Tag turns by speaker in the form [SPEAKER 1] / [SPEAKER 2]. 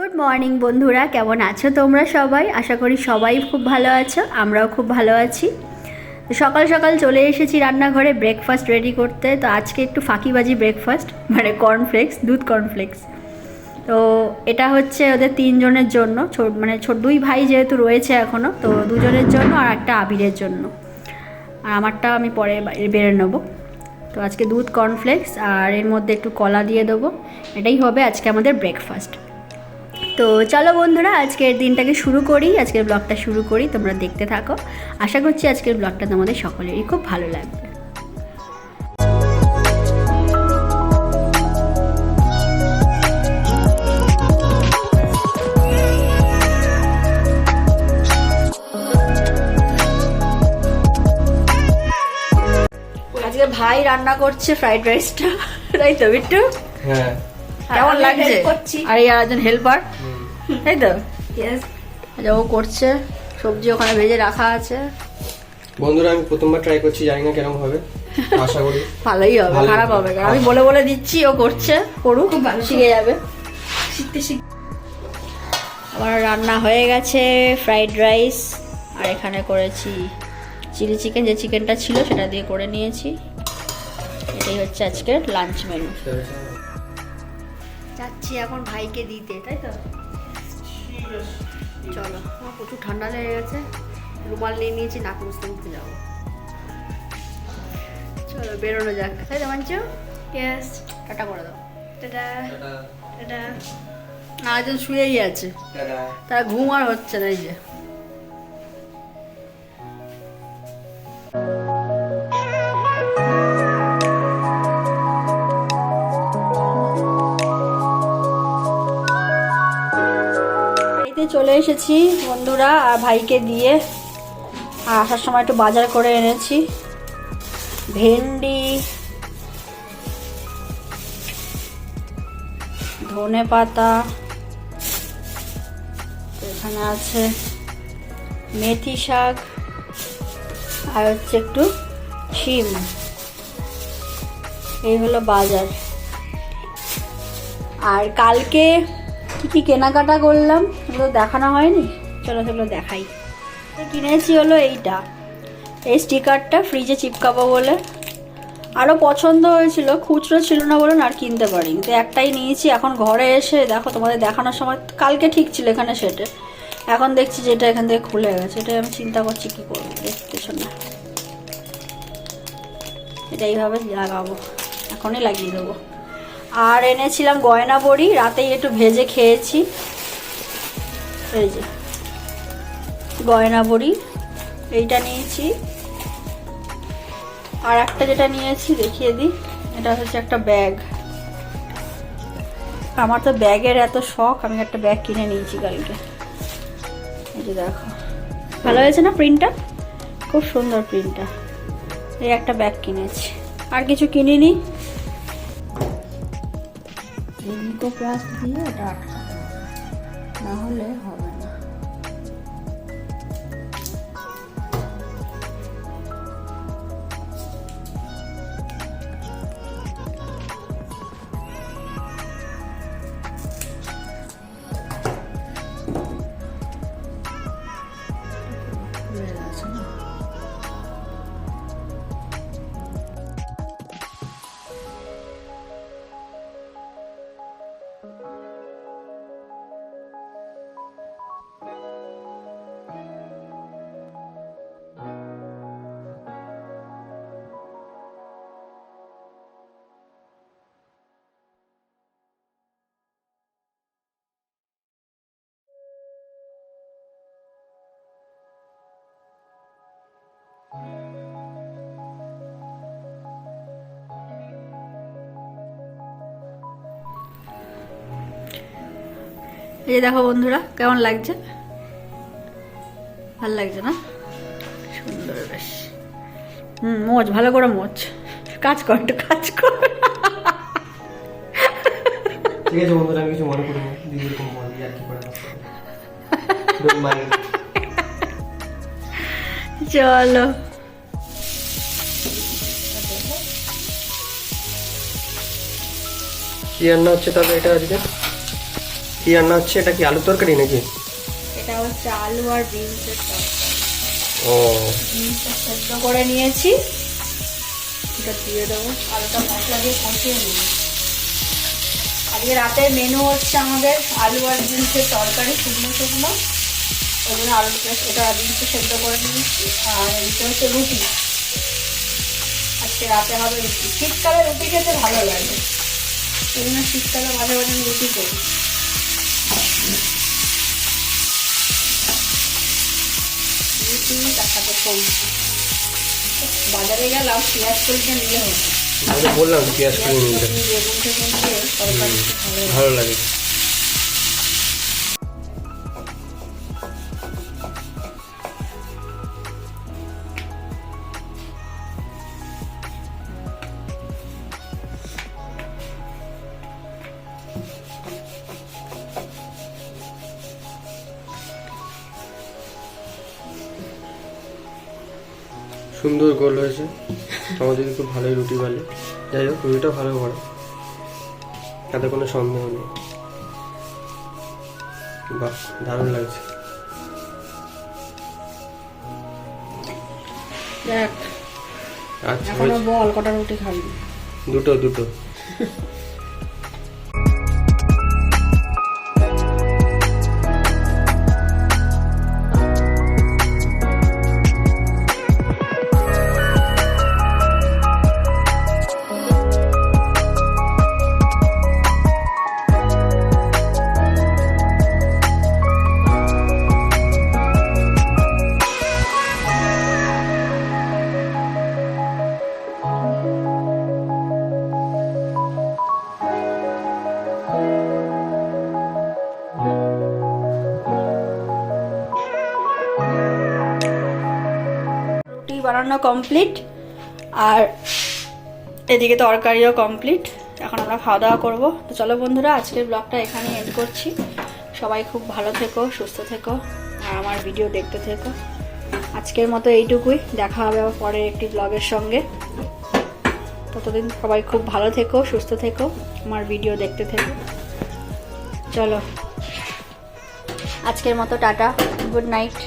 [SPEAKER 1] Good morning বন্ধুরা। কেমন আছো তোমরা সবাই? আশা করি সবাই খুব ভালো আছো, আমরাও খুব ভালো আছি। সকাল সকাল চলে এসেছি রান্নাঘরে ব্রেকফাস্ট রেডি করতে। তো আজকে একটু ফাঁকিবাজি ব্রেকফাস্ট মানে কর্নফ্লেক্স দুধ কর্নফ্লেক্স তো এটা হচ্ছে ওদের তিনজনের জন্য মানে ছোট দুই ভাই যেহেতু রয়েছে এখনও তো দুজনের জন্য আর একটা আবিরের জন্য। আর আমারটা আমি পরে বেড়ে নেব। তো আজকে দুধ কর্নফ্লেক্স আর এর মধ্যে একটু কলা দিয়ে দেবো। এটাই হবে আজকে আমাদের ব্রেকফাস্ট তো চলো বন্ধুরা আজকের দিনটাকে শুরু করি আজকের ব্লগটা শুরু করি তোমরা দেখতে থাকো। আশা করছি আজকের ব্লগটা তোমাদের সকলেরই খুব ভালো লাগবে। আজকে ভাই রান্না করছে ফ্রাইড রাইসটা তাই তো বিট্টু?
[SPEAKER 2] হ্যাঁ।
[SPEAKER 1] কেমন লাগছে? আর এই আর একজন হেল্পার
[SPEAKER 2] হুম।
[SPEAKER 1] তাই তো? আচ্ছা, ও করছে। সবজি ওখানে ভেজে রাখা আছে।
[SPEAKER 2] বন্ধুরা আমি প্রথমবার ট্রাই করছি জানি না কেরকম হবে। আশা করি।
[SPEAKER 1] ভালোই হবে খারাপ
[SPEAKER 2] হবে।
[SPEAKER 1] না। আমি বলে বলে দিচ্ছি ও করছে করুক
[SPEAKER 3] খুব ভালো।
[SPEAKER 1] শিখে যাবে।
[SPEAKER 3] শিখতে শিখতে।
[SPEAKER 1] আমার রান্না হয়ে গেছে ফ্রাইড রাইস আর এখানে করেছি চিলি চিকেন যে চিকেনটা ছিল সেটা দিয়ে করে নিয়েছি। এটাই হচ্ছে আজকের লাঞ্চ মেনু যাচ্ছি এখন ভাইকে দিতে তাই তো? চলো। আমার প্রচুর ঠান্ডা লেগে গেছে। রুমাল নিয়ে নিয়েছি নাক মুছতে মুছতে যাব। চলো বেরোনো যাক। তাই মানছো
[SPEAKER 3] ইয়েস
[SPEAKER 1] টাটা করে দাও।
[SPEAKER 3] টাটা। টাটা।
[SPEAKER 1] না একজন শুয়েই আছে। তারা ঘুম আর হচ্ছে না এই যে। চলে এসেছি বন্ধুরা, আর ভাইকে দিয়ে। আসার সময় একটু বাজার করে এনেছি। ভেন্ডি, ধনে পাতা, এখানে আছে মেথি শাক, আর হচ্ছে একটু শিম। এই হলো বাজার। আর কালকে কি কি কেনাকাটা করলাম? সেগুলো দেখানো হয়নি? চলো সেগুলো দেখাই। কিনেছি হলো এইটা। এই স্টিকারটা ফ্রিজে চিপকাবো বলে। আরও পছন্দ হয়েছিল, খুচরো ছিল না বলুন আর কিনতে পারিনি। তো একটাই নিয়েছি, এখন ঘরে এসে দেখো তোমাদের দেখানোর সময়, কালকে ঠিক ছিল এখানে সেটে। এখন দেখছি যেটা এখান থেকে খুলে গেছে। এটাই আমি চিন্তা করছি কী করব দেখতেছো না। এটা এইভাবে লাগাবো। এখনই লাগিয়ে দেবো। আর এনেছিলাম গয়না বড়ি, রাতেই একটু ভেজে খেয়েছি। এই যে, গয়না বড়ি, এইটা নিয়েছি। আর একটা যেটা নিয়েছি, দেখিয়ে দিই, এটা হচ্ছে একটা ব্যাগ। আমার তো ব্যাগের এত শখ, আমি একটা ব্যাগ কিনে নিয়েছি কালকে। এই যে দেখো। ভালো হয়েছে না প্রিন্টটা খুব সুন্দর প্রিন্টটা এই একটা ব্যাগ কিনেছি। আর কিছু কিনিনি? ইনকো প্লাস দিয়ে এটা আটকাতে হবে। না হলে হবে এই যে দেখো বন্ধুরা কেমন লাগছে? ভালো লাগছে না? সুন্দর বেশ। হুম মোচ ভালো করে মোচ কাজ কর একটু কাজ কর।
[SPEAKER 2] ঠিক আছে বন্ধুরা আমি কিছু মনে করি দিদির কোনো আর কি করে.
[SPEAKER 1] চলো।
[SPEAKER 2] কি রান্না হচ্ছে তাহলে এটা আজকে? কি কি রান্না হচ্ছে? এটা কি আলু তরকারি নাকি?
[SPEAKER 1] এটা হচ্ছে আলু আর বিনসের তরকারি।
[SPEAKER 2] ও
[SPEAKER 1] বিনসটা সেদ্ধ করে নিয়েছি। এটা দিয়ে দেবো। আলুটা মশলা দিয়ে কষিয়ে নিই আজকে রাতের মেনু হচ্ছে আমাদের আলু আর বিনসের তরকারি শুকনো শুকনো। ওই জন্য সেদ্ধ করে নিয়েছি আর এটা হচ্ছে রুটি। আজকে রাতে হবে রুটি। শীতকালে রুটি খেতে ভালো লাগে। এই জন্য শীতকালে মাঝে মাঝে রুটি করি। রুটি সবজি। বাজারে গেলাম পেঁয়াজ নিলে হতো
[SPEAKER 2] বললাম পেঁয়াজ
[SPEAKER 1] ভালো লাগে।
[SPEAKER 2] সুন্দর গোল হয়েছে। আমাদের খুব ভালোই রুটি বালে। যাই হোক রুটিটা ভালো করে তাতে কোনো সন্দেহ নেই। বাহ দারুণ লাগছে। আচ্ছা
[SPEAKER 1] বল কটা রুটি খাবি?
[SPEAKER 2] দুটো দুটো।
[SPEAKER 1] বানানো কমপ্লিট আর এদিকে তরকারিও কমপ্লিট এখন আমরা খাওয়া দাওয়া করব। তো চলো বন্ধুরা, আজকের ব্লগটা এখানে এন্ড করছি। সবাই খুব ভালো থেকো, সুস্থ থেকো, আর আমার ভিডিও দেখতে থেকো। আজকের মতো এইটুকুই। দেখা হবে আবার পরের একটি ব্লগের সঙ্গে। ততদিন সবাই খুব ভালো থেকো, সুস্থ থেকো, আমার ভিডিও দেখতে থেকো। চলো। আজকের মতো টাটা গুড নাইট